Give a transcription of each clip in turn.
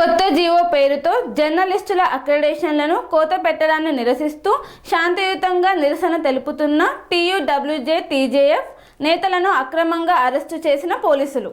కొత్త జీవో పేరుతో జర్నలిస్టుల అక్రెడేషన్లను కోత పెట్టడాన్ని నిరసిస్తూ శాంతియుతంగా నిరసన తెలుపుతున్న టీయూడబ్ల్యూజే టీజేఎఫ్ నేతలను అక్రమంగా అరెస్టు చేసిన పోలీసులు.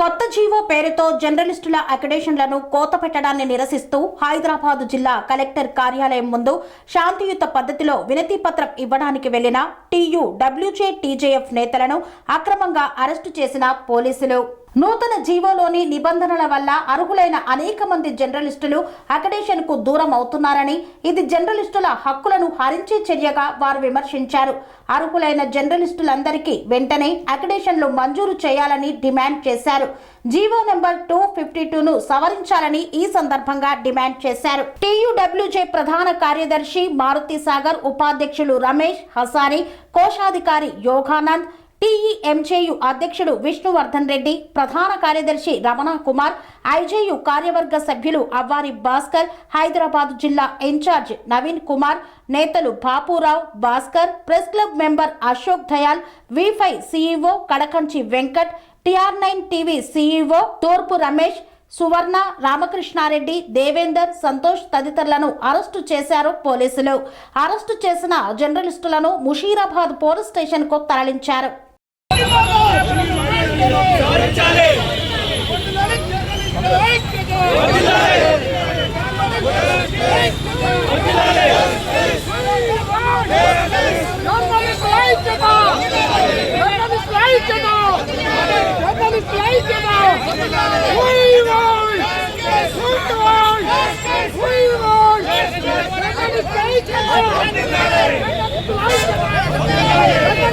కొత్త జీవో పేరుతో జర్నలిస్టుల అకడేషన్లను కోత పెట్టడాన్ని నిరసిస్తూ హైదరాబాద్ జిల్లా కలెక్టర్ కార్యాలయం ముందు శాంతియుత పద్ధతిలో వినతి పత్రం ఇవ్వడానికి వెళ్ళిన టీయూ డబ్ల్యూజే టీజేఎఫ్ నేతలను అక్రమంగా అరెస్టు చేసిన పోలీసులు. నూతన జీవోలోని నిబంధనల వల్ల అర్హులైన అనేక మంది జర్నలిస్టులు అకడేషన్కు దూరం అవుతున్నారని ఇది జర్నలిస్టుల హక్కులను హరించే చర్యగా వారు విమర్శించారు. అర్హులైన జర్నలిస్టులందరికీ వెంటనే అకడేషన్లు మంజూరు చేయాలని డిమాండ్ చేశారు. జీవో నెంబర్ టూ ఫిఫ్టీ టూను సవరించాలని ఈ సందర్భంగా డిమాండ్ చేశారు. టీయూడబ్ల్యూజే ప్రధాన కార్యదర్శి మారుతి సాగర్ ఉపాధ్యక్షులు రమేష్ హసారి కోశాధికారి యోగానంద్ టీఈఎంజేయు అధ్యక్షుడు విష్ణువర్ధన్ రెడ్డి ప్రధాన కార్యదర్శి రమణ కుమార్ ఐజేయు కార్యవర్గ సభ్యులు అవ్వారి భాస్కర్ హైదరాబాద్ జిల్లా ఇన్ఛార్జ్ నవీన్ కుమార్ నేతలు Bapurao Bhaskar press club member Ashok Dayal Wi-Fi CEO Kadakanchi Venkat TR nine TV CEO తూర్పు రమేష్ సువర్ణ రామకృష్ణారెడ్డి దేవేందర్ సంతోష్ తదితరులను అరెస్టు చేశారు పోలీసులు. అరెస్టు చేసిన జర్నలిస్టులను ముషీరాబాద్ పోలీస్ స్టేషన్కు తరలించారు.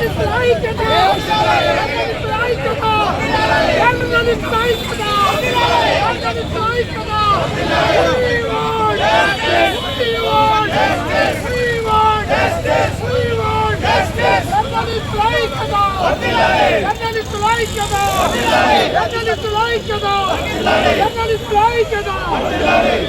Let's go! Like it all! Like it all!